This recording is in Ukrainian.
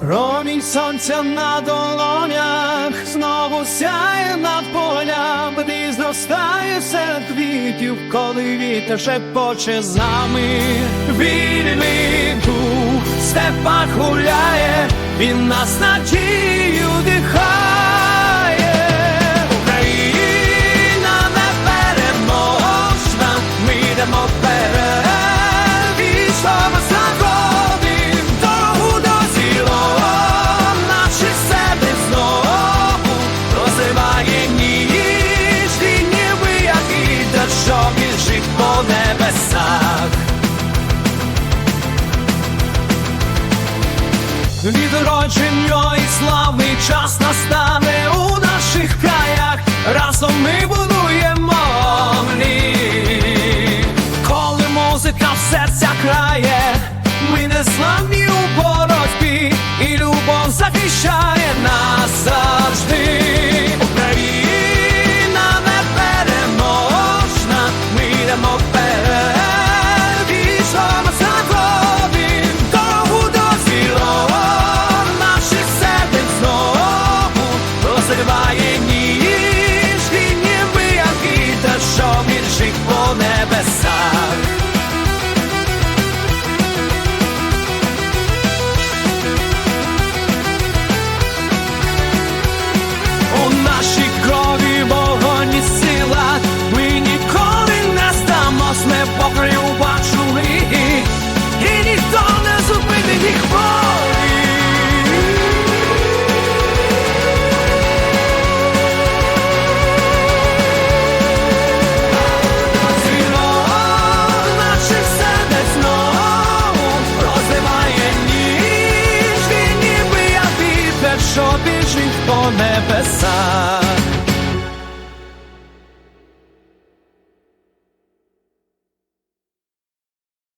Промінь сонця на долонях знову сяє над полям, де зростає серед квітів, коли вітер шепоче з нами. Вільний дух степах гуляє, він нас надію дихає. Україна непереможна, ми йдемо вперед, по небесах. Відродження і славний час настане у наших краях. Разом ми будуємо мрії. Коли музика в серця крає, ми не славні у боротьбі, і любов захищає нас розриває ніж, що біжить по небесах.